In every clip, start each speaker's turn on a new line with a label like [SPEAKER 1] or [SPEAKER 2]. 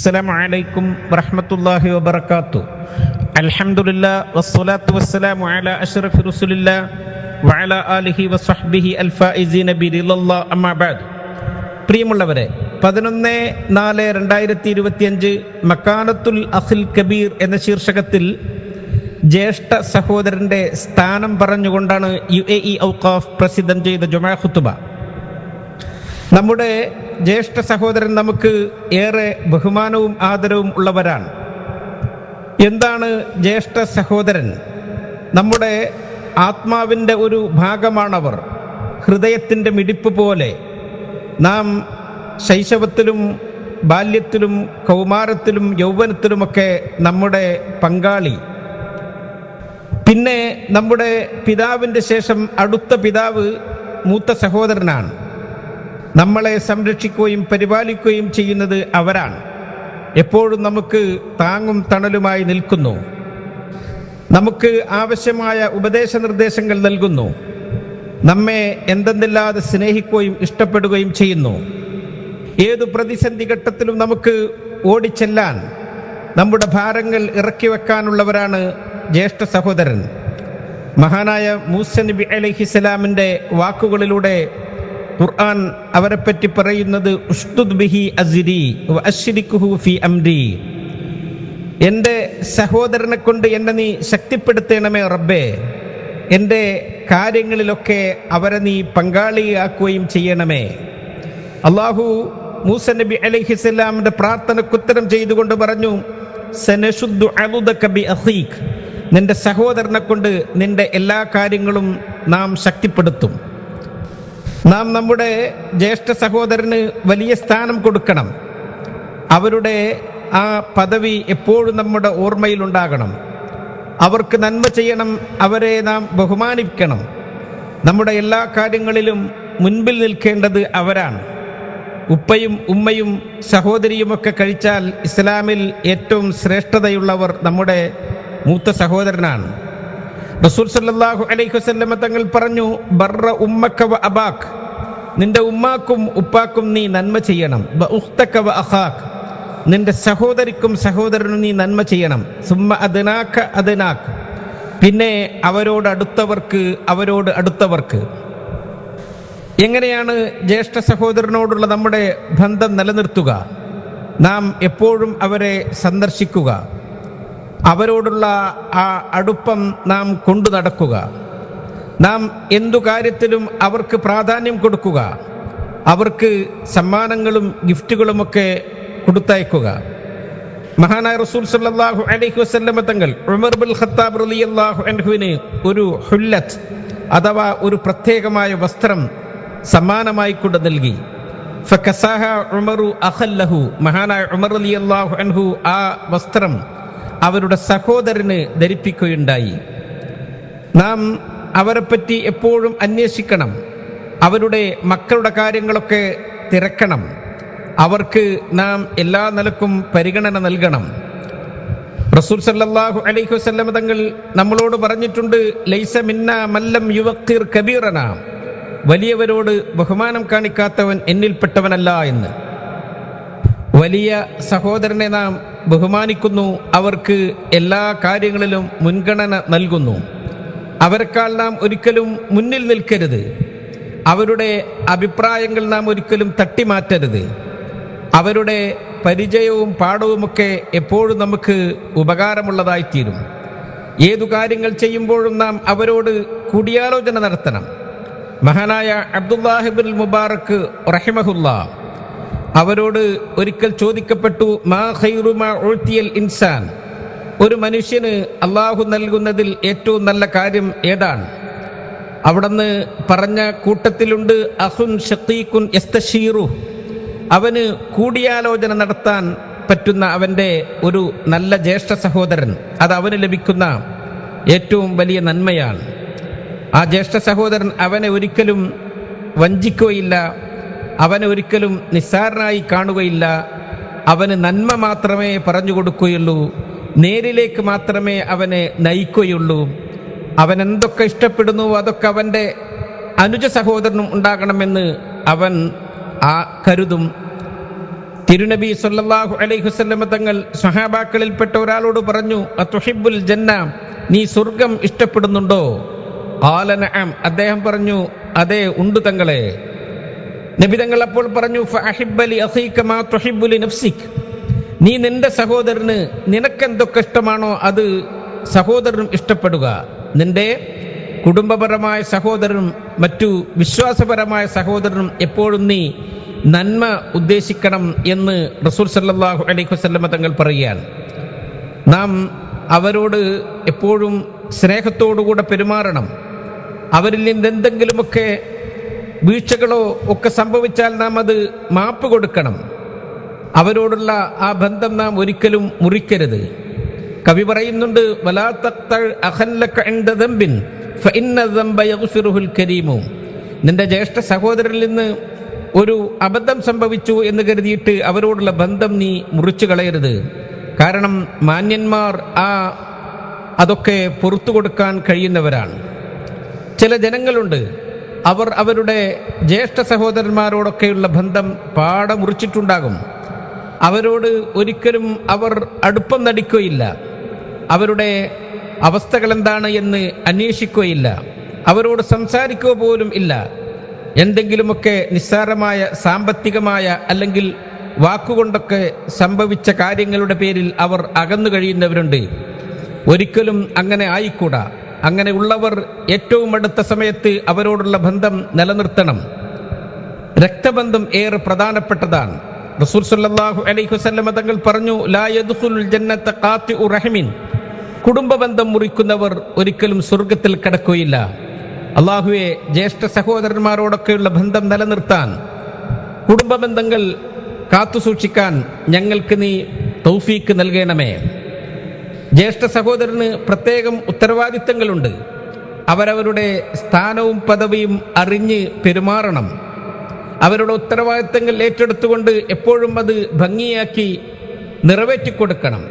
[SPEAKER 1] السلام عليكم ورحمة الله وبركاته الحمد لله والصلاة والسلام على أشرف رسول الله وعلى آله وصحبه الفائزين برضا الله أما بعد പ്രിയമുള്ളവരെ പതിനൊന്ന് നാല് രണ്ടായിരത്തി ഇരുപത്തിയഞ്ച് മക്കാനത്തുൽ അഖിൽ കബീർ എന്ന ശീർഷകത്തിൽ ജ്യേഷ്ഠ സഹോദരന്റെ സ്ഥാനം പറഞ്ഞുകൊണ്ടാണ് യു എ ഇ ഔക്കാഫ് പ്രസിദ്ധം ചെയ്ത ജുമാ ഖുത്തുബ നമ്മുടെ ജ്യേഷ്ഠ സഹോദരൻ നമുക്ക് ഏറെ ബഹുമാനവും ആദരവും ഉള്ളവരാണ്. എന്താണ് ജ്യേഷ്ഠ സഹോദരൻ? നമ്മുടെ ആത്മാവിന്റെ ഒരു ഭാഗമാണവർ. ഹൃദയത്തിന്റെ മിടിപ്പ് പോലെ നാം ശൈശവത്തിലും ബാല്യത്തിലും കൗമാരത്തിലും യൗവനത്തിലുമൊക്കെ നമ്മുടെ പങ്കാളി. പിന്നെ നമ്മുടെ പിതാവിന്റെ ശേഷം അടുത്ത പിതാവ് മൂത്ത സഹോദരനാണ്. നമ്മളെ സംരക്ഷിക്കുകയും പരിപാലിക്കുകയും ചെയ്യുന്നത് അവരാണ്. എപ്പോഴും നമുക്ക് താങ്ങും തണലുമായി നിൽക്കുന്നു. നമുക്ക് ആവശ്യമായ ഉപദേശ നിർദ്ദേശങ്ങൾ നൽകുന്നു. നമ്മെ എന്തെന്നില്ലാതെ സ്നേഹിക്കുകയും ഇഷ്ടപ്പെടുകയും ചെയ്യുന്നു. ഏതു പ്രതിസന്ധി ഘട്ടത്തിലും നമുക്ക് ഓടിച്ചെല്ലാൻ നമ്മുടെ ഭാരങ്ങൾ ഇറക്കി വെക്കാനുള്ളവരാണ് ജ്യേഷ്ഠ സഹോദരൻ. മഹാനായ മൂസ നബി അലഹിസ്സലാമിന്റെ വാക്കുകളിലൂടെ ഖുർആൻ പറ്റി പറയുന്നത് ഉസ്തുദ് ബിഹി ഫി എന്റെ സഹോദരനെ കൊണ്ട് എന്നെ നീ ശക്തിപ്പെടുത്തണമേ റബ്ബേ. എന്റെ കാര്യങ്ങളിലൊക്കെ അവരെ നീ പങ്കാളിയാക്കുകയും ചെയ്യണമേ. അള്ളാഹു മൂസ നബി അലഹിസ്ലാമിന്റെ പ്രാർത്ഥനക്കുത്തരം ചെയ്തുകൊണ്ട് പറഞ്ഞു നിന്റെ സഹോദരനെ കൊണ്ട് നിന്റെ എല്ലാ കാര്യങ്ങളും നാം ശക്തിപ്പെടുത്തും. നാം നമ്മുടെ ജ്യേഷ്ഠ സഹോദരന് വലിയ സ്ഥാനം കൊടുക്കണം. അവരുടെ ആ പദവി എപ്പോഴും നമ്മുടെ ഓർമ്മയിൽ ഉണ്ടാകണം അവർക്ക് നന്മ ചെയ്യണം അവരെ നാം ബഹുമാനിക്കണം. നമ്മുടെ എല്ലാ കാര്യങ്ങളിലും മുൻപിൽ നിൽക്കേണ്ടത് അവരാണ്. ഉപ്പയും ഉമ്മയും സഹോദരിയുമൊക്കെ കഴിച്ചാൽ ഇസ്ലാമിൽ ഏറ്റവും ശ്രേഷ്ഠതയുള്ളവർ നമ്മുടെ മൂത്ത സഹോദരനാണ്. റസൂൽ സല്ലല്ലാഹു അലൈഹി വസല്ലമ തങ്ങൾ പറഞ്ഞു ബർറ ഉമ്മക്ക വ അബാക്ക്. നിന്റെ ഉമ്മാക്കും ഉപ്പാക്കും നീ നന്മ ചെയ്യണം. വ ഉഖ്തക വ അഖാക്ക്. നിന്റെ സഹോദരിക്കും സഹോദരനും നീ നന്മ ചെയ്യണം. സുമ്മ അദനാക്ക അദ്നാക്ക്. പിന്നെ അവരോട് അടുത്തവർക്ക് അവരോട് അടുത്തവർക്ക്. എങ്ങനെയാണ് ജ്യേഷ്ഠ സഹോദരനോടുള്ള നമ്മുടെ ബന്ധം നിലനിർത്തുക? നാം എപ്പോഴും അവരെ സന്ദർശിക്കുക. അവരോടുള്ള ആ അടുപ്പം നാം കൊണ്ടു നടക്കുക. നാം എന്തു കാര്യത്തിലും അവർക്ക് പ്രാധാന്യം കൊടുക്കുക. അവർക്ക് സമ്മാനങ്ങളും ഗിഫ്റ്റുകളുമൊക്കെ കൊടുത്തയക്കുക. മഹാനായ റസൂൽ സല്ലാഹു അലൈഹി വസല്ലമ തങ്ങൾ ഉമർ ഖത്താബ് അൻഹുവിന് ഒരു ഹുല്ലത്ത് അഥവാ ഒരു പ്രത്യേകമായ വസ്ത്രം സമ്മാനമായി കൊണ്ട് നൽകി. ഫകസാഹ ഉമറു അഹല്ലഹു. മഹാനായ ഉമർ അലി അള്ളാഹു അൻഹു ആ വസ്ത്രം അവരുടെ സഹോദരന് ധരിപ്പിക്കുകയുണ്ടായി. നാം അവരെപ്പറ്റി എപ്പോഴും അന്വേഷിക്കണം. അവരുടെ മക്കളുടെ കാര്യങ്ങളൊക്കെ തിരക്കണം. അവർക്ക് നാം എല്ലാ നിലക്കും പരിഗണന നൽകണം. റസൂൽ സല്ലാഹു അലൈഹി വസ്ലം തങ്ങൾ നമ്മളോട് പറഞ്ഞിട്ടുണ്ട് ലൈസ മിന്ന മല്ലം യുവക്കിർ കബീറന. വലിയവരോട് ബഹുമാനം കാണിക്കാത്തവൻ എന്നിൽപ്പെട്ടവനല്ല എന്ന്. വലിയ സഹോദരനെ നാം ബഹുമാനിക്കുന്നു. അവർക്ക് എല്ലാ കാര്യങ്ങളിലും മുൻഗണന നൽകുന്നു. അവരെക്കാൾ നാം ഒരിക്കലും മുന്നിൽ നിൽക്കരുത്. അവരുടെ അഭിപ്രായങ്ങൾ നാം ഒരിക്കലും തട്ടിമാറ്റരുത്. അവരുടെ പരിചയവും പാഠവുമൊക്കെ എപ്പോഴും നമുക്ക് ഉപകാരമുള്ളതായിത്തീരും. ഏതു കാര്യങ്ങൾ ചെയ്യുമ്പോഴും നാം അവരോട് കൂടിയാലോചന നടത്തണം. മഹാനായ അബ്ദുല്ലാഹിബുൽ മുബാറക്ക് റഹിമഹുല്ല അവരോട് ഒരിക്കൽ ചോദിക്കപ്പെട്ടു മാ ഖൈറുമാ ഇൻസാൻ? ഒരു മനുഷ്യന് അള്ളാഹു നൽകുന്നതിൽ ഏറ്റവും നല്ല കാര്യം ഏതാണ്? അവിടുന്ന് പറഞ്ഞ കൂട്ടത്തിലുണ്ട് അഹുൻ ഷക്കീഖുൻ എസ്തഷീറു അവന് കൂടിയാലോചന നടത്താൻ പറ്റുന്ന അവന്റെ ഒരു നല്ല ജ്യേഷ്ഠ സഹോദരൻ അത് അവന് ലഭിക്കുന്ന ഏറ്റവും വലിയ നന്മയാണ്. ആ ജ്യേഷ്ഠ സഹോദരൻ അവനെ ഒരിക്കലും വഞ്ചിക്കുകയില്ല അവനെ ഒരിക്കലും നിസ്സാരനായി കാണുകയില്ല. അവന് നന്മ മാത്രമേ പറഞ്ഞു കൊടുക്കുകയുള്ളൂ. നേരിലേക്ക് മാത്രമേ അവനെ നയിക്കുകയുള്ളൂ. അവൻ എന്തൊക്കെ ഇഷ്ടപ്പെടുന്നു അതൊക്കെ അവന്റെ അനുജ സഹോദരനും ഉണ്ടാകണമെന്ന് അവൻ ആ കരുതും. തിരുനബി സല്ലാഹു അലൈഹി വസല്ലമ തങ്ങൾ സഹാബാക്കളിൽപ്പെട്ട ഒരാളോട് പറഞ്ഞു അത്തുഹിബ്ബുൽ ജന്ന നീ സ്വർഗം ഇഷ്ടപ്പെടുന്നുണ്ടോ? ആലന അദ്ദേഹം പറഞ്ഞു അതെ ഉണ്ട് തങ്ങളെ. നബി തങ്ങൾ അപ്പോൾ പറഞ്ഞു നീ നിന്റെ സഹോദരന് നിനക്കെന്തൊക്കെ ഇഷ്ടമാണോ അത് സഹോദരനും ഇഷ്ടപ്പെടുക. നിന്റെ കുടുംബപരമായ സഹോദരനും മറ്റു വിശ്വാസപരമായ സഹോദരനും എപ്പോഴും നീ നന്മ ഉദ്ദേശിക്കണം എന്ന് റസൂൽ സല്ലാഹു അലൈഹി വസല്ലമ തങ്ങൾ പറയുകയാണ്. നാം അവരോട് എപ്പോഴും സ്നേഹത്തോടുകൂടെ പെരുമാറണം. അവരിൽ നിന്ന് എന്തെങ്കിലുമൊക്കെ വീഴ്ചകളോ ഒക്കെ സംഭവിച്ചാൽ നാം അത് മാപ്പ് കൊടുക്കണം. അവരോടുള്ള ആ ബന്ധം നാം ഒരിക്കലും മുറിക്കരുത്. കവി പറയുന്നുണ്ട്. നിന്റെ ജ്യേഷ്ഠ സഹോദരനിൽ നിന്ന് ഒരു അബദ്ധം സംഭവിച്ചു എന്ന് കരുതിയിട്ട് അവരോടുള്ള ബന്ധം നീ മുറിച്ചു കളയരുത്. കാരണം മാന്യന്മാർ ആ അതൊക്കെ പുറത്തു കൊടുക്കാൻ കഴിയുന്നവരാണ്. ചില ജനങ്ങളുണ്ട് അവർ അവരുടെ ജ്യേഷ്ഠ സഹോദരന്മാരോടൊക്കെയുള്ള ബന്ധം പാടെ മുറിച്ചിട്ടുണ്ടാകും അവരോട് ഒരിക്കലും അവർ അടുപ്പം നടിക്കുകയില്ല. അവരുടെ അവസ്ഥകൾ എന്താണ് എന്ന് അന്വേഷിക്കുകയില്ല. അവരോട് സംസാരിക്കുക പോലും ഇല്ല. എന്തെങ്കിലുമൊക്കെ നിസ്സാരമായ സാമ്പത്തികമായ അല്ലെങ്കിൽ വാക്കുകൊണ്ടൊക്കെ സംഭവിച്ച കാര്യങ്ങളുടെ പേരിൽ അവർ അകന്നു കഴിയുന്നവരുണ്ട്. ഒരിക്കലും അങ്ങനെ ആയിക്കൂടാ. അങ്ങനെ ഉള്ളവർ ഏറ്റവും അടുത്ത സമയത്ത് അവരോടുള്ള ബന്ധം നിലനിർത്തണം. രക്തബന്ധം ഏറെ പ്രധാനപ്പെട്ടതാണ്. റസൂൽ സല്ലല്ലാഹു അലൈഹി വസല്ലമ തങ്ങൾ പറഞ്ഞു റഹ്മിൻ. കുടുംബ ബന്ധം മുറിക്കുന്നവർ ഒരിക്കലും സ്വർഗത്തിൽ കടക്കുകയില്ല. അള്ളാഹുവെ ജ്യേഷ്ഠ സഹോദരന്മാരോടൊക്കെയുള്ള ബന്ധം നിലനിർത്താൻ കുടുംബ ബന്ധങ്ങൾ കാത്തുസൂക്ഷിക്കാൻ ഞങ്ങൾക്ക് നീ തൗഫീക്ക് നൽകണമേ. ജ്യേഷ്ഠ സഹോദരന് പ്രത്യേകം ഉത്തരവാദിത്തങ്ങളുണ്ട്. അവരവരുടെ സ്ഥാനവും പദവിയും അറിഞ്ഞ് പെരുമാറണം. അവരുടെ ഉത്തരവാദിത്തങ്ങൾ ഏറ്റെടുത്തുകൊണ്ട് എപ്പോഴും അത് ഭംഗിയാക്കി നിറവേറ്റിക്കൊടുക്കണം.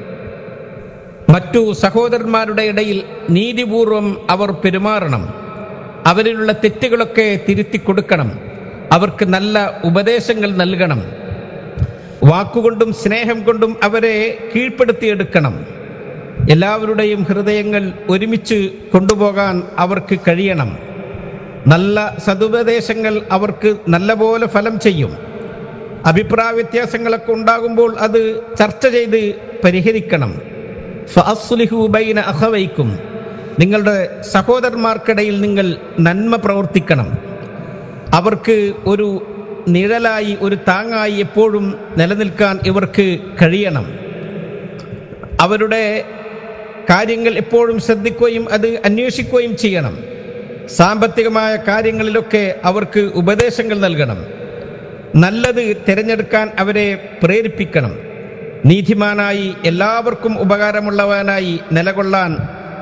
[SPEAKER 1] മറ്റു സഹോദരന്മാരുടെ ഇടയിൽ നീതിപൂർവം അവർ പെരുമാറണം. അവരിലുള്ള തെറ്റുകളൊക്കെ തിരുത്തി കൊടുക്കണം അവർക്ക് നല്ല ഉപദേശങ്ങൾ നൽകണം. വാക്കുകൊണ്ടും സ്നേഹം കൊണ്ടും അവരെ കീഴ്പ്പെടുത്തിയെടുക്കണം. എല്ലാവരുടെയും ഹൃദയങ്ങൾ ഒരുമിച്ച് കൊണ്ടുപോകാൻ അവർക്ക് കഴിയണം. നല്ല സതുപദേശങ്ങൾ അവർക്ക് നല്ലപോലെ ഫലം ചെയ്യും. അഭിപ്രായ വ്യത്യാസങ്ങളൊക്കെ ഉണ്ടാകുമ്പോൾ അത് ചർച്ച ചെയ്ത് പരിഹരിക്കണം. ബൈന അഖവൈക്കും നിങ്ങളുടെ സഹോദരന്മാർക്കിടയിൽ നിങ്ങൾ നന്മ പ്രവർത്തിക്കണം. അവർക്ക് ഒരു നിഴലായി ഒരു താങ്ങായി എപ്പോഴും നിലനിൽക്കാൻ ഇവർക്ക് കഴിയണം. അവരുടെ കാര്യങ്ങൾ എപ്പോഴും ശ്രദ്ധിക്കുകയും അത് അന്വേഷിക്കുകയും ചെയ്യണം. സാമ്പത്തികമായ കാര്യങ്ങളിലൊക്കെ അവർക്ക് ഉപദേശങ്ങൾ നൽകണം. നല്ലത് തിരഞ്ഞെടുക്കാൻ അവരെ പ്രേരിപ്പിക്കണം. നീതിമാനായി എല്ലാവർക്കും ഉപകാരമുള്ളവനായി നിലകൊള്ളാൻ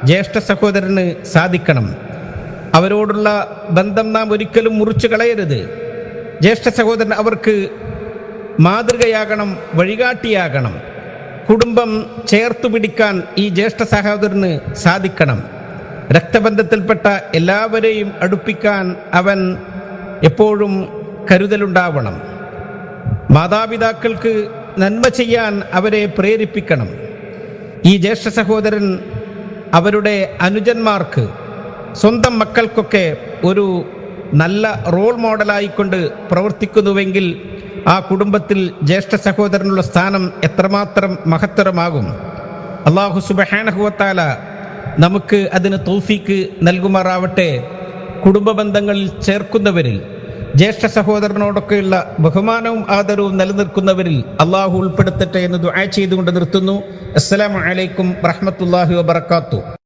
[SPEAKER 1] ജ്യേഷ്ഠ സഹോദരന് സാധിക്കണം. അവരോടുള്ള ബന്ധം നാം ഒരിക്കലും മുറിച്ചു കളയരുത്. ജ്യേഷ്ഠ സഹോദരൻ അവർക്ക് മാതൃകയാകണം വഴികാട്ടിയാകണം. കുടുംബം ചേർത്തു പിടിക്കാൻ ഈ ജ്യേഷ്ഠ സഹോദരന് സാധിക്കണം. രക്തബന്ധത്തിൽപ്പെട്ട എല്ലാവരെയും അടുപ്പിക്കാൻ അവൻ എപ്പോഴും കരുതലുണ്ടാവണം. മാതാപിതാക്കൾക്ക് നന്മ ചെയ്യാൻ അവരെ പ്രേരിപ്പിക്കണം. ഈ ജ്യേഷ്ഠ സഹോദരൻ അവരുടെ അനുജന്മാർക്ക് സ്വന്തം മക്കൾക്കൊക്കെ ഒരു നല്ല റോൾ മോഡലായിക്കൊണ്ട് പ്രവർത്തിക്കുന്നുവെങ്കിൽ ആ കുടുംബത്തിൽ ജ്യേഷ്ഠ സഹോദരനുള്ള സ്ഥാനം എത്രമാത്രം മഹത്തരമാകും? അള്ളാഹു സുബഹാനഹുവത്താല നമുക്ക് അതിന് തൗഫീക്ക് നൽകുമാറാവട്ടെ. കുടുംബ ബന്ധങ്ങളിൽ ചേർക്കുന്നവരിൽ ജ്യേഷ്ഠ സഹോദരനോടൊക്കെയുള്ള ബഹുമാനവും ആദരവും നിലനിൽക്കുന്നവരിൽ അള്ളാഹു ഉൾപ്പെടുത്തട്ടെ എന്ന് ദുആ ചെയ്തുകൊണ്ട് നിർത്തുന്നു. അസ്സലാമു അലൈക്കും വറഹ്മത്തുള്ളാഹി വബറകാതുഹു